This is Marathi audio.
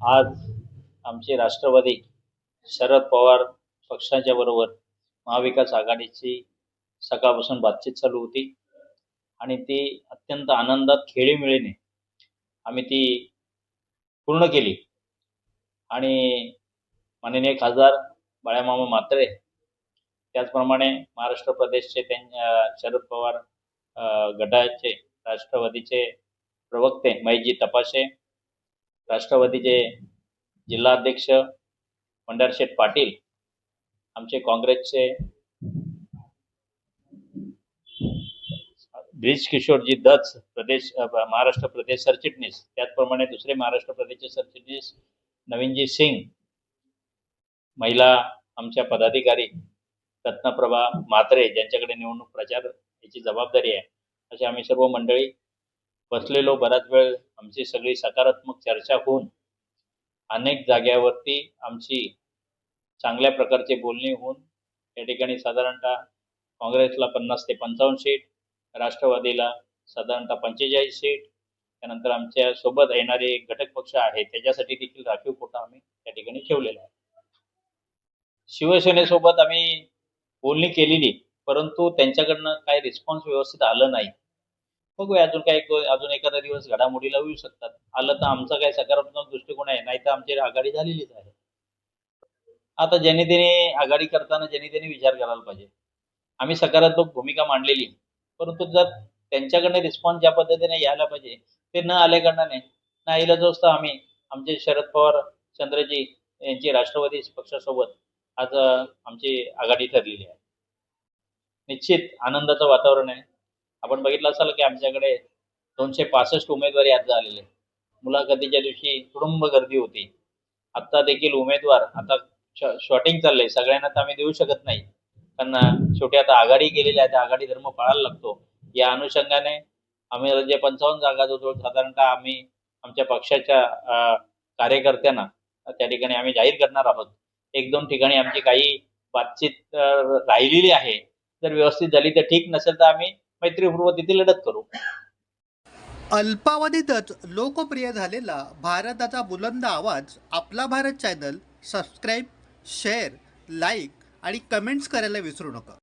आज आमचे राष्ट्रवादी शरद पवार पक्षाच्या बरोबर महाविकास आघाडीची सकाळपासून बातचीत चालू होती. आणि ती अत्यंत आनंदात खेळीमेळीने आम्ही ती पूर्ण केली. आणि माननीय खासदार बाळ्यामामा म्हात्रे त्याचप्रमाणे महाराष्ट्र प्रदेशचे त्यां शरद पवार गटाचे राष्ट्रवादीचे प्रवक्ते मैजी तपाशे राष्ट्रवादीचे जिल्हाध्यक्ष पंढरशेठ पाटील आमचे काँग्रेसचे ब्रिज किशोरजी दत्त प्रदेश महाराष्ट्र प्रदेश सरचिटणीस त्याचप्रमाणे दुसरे महाराष्ट्र प्रदेशचे सरचिटणीस नवीनजी सिंग महिला आमच्या पदाधिकारी रत्नप्रभा म्हात्रे ज्यांच्याकडे निवडणूक प्रचार याची जबाबदारी आहे. असे आम्ही सर्व मंडळी बसलेलो बराच वेळ आमची सगळी सकारात्मक चर्चा होऊन अनेक जाग्यावरती आमची चांगल्या प्रकारचे बोलणी होऊन या ठिकाणी साधारणतः काँग्रेसला पन्नास ते पंचावन्न सीट राष्ट्रवादीला साधारणतः पंचेचाळीस सीट त्यानंतर आमच्यासोबत येणारे एक घटक पक्ष आहे त्याच्यासाठी देखील राखीव कोटा आम्ही त्या ठिकाणी ठेवलेला आहे. शिवसेनेसोबत आम्ही बोलणी केलेली परंतु त्यांच्याकडनं काही रिस्पॉन्स व्यवस्थित आलं नाही. बघूया अजून काही अजून एखादा दिवस घडामोडीला येऊ शकतात. आलं तर आमचा काही सकारात्मक दृष्टिकोन आहे नाही तर आमची आघाडी झालेलीच आहे. आता ज्याने त्याने आघाडी करताना ज्याने त्याने विचार करायला पाहिजे. आम्ही सकारात्मक भूमिका मांडलेली परंतु जर त्यांच्याकडनं रिस्पॉन्स ज्या पद्धतीने यायला पाहिजे ते न आल्या कारणाने नाहीला जोस्त असतं आम्ही आमचे शरद पवार चंद्रजी यांची राष्ट्रवादी पक्षासोबत आज आमची आघाडी ठरलेली आहे. निश्चित आनंदाचं वातावरण आहे. आपण बघितलं असाल की आमच्याकडे दोनशे पासष्ट उमेदवारी आज झालेले. मुलाखतीच्या दिवशी तुडुंब गर्दी होती. आत्ता देखील उमेदवार आता शॉटिंग चाललंय. सगळ्यांना तर आम्ही देऊ शकत नाही. कारण शेवटी आता आघाडी केलेली आहे त्या आघाडी धर्म पाळायला लागतो. या अनुषंगाने आम्ही जे पंचावन्न जागा जो साधारणतः आम्ही आमच्या पक्षाच्या कार्यकर्त्यांना त्या ठिकाणी आम्ही जाहीर करणार आहोत. एक दोन ठिकाणी आमची काही बातचीत राहिलेली आहे. जर व्यवस्थित झाली तर ठीक नसेल तर आम्ही मैत्रीपूर्वक तिथे लढत करू. अल्पावधीतच लोकप्रिय झालेला भारताचा बुलंद आवाज आपला Bharat channel subscribe share like आणि कमेंट्स करायला विसरू नका.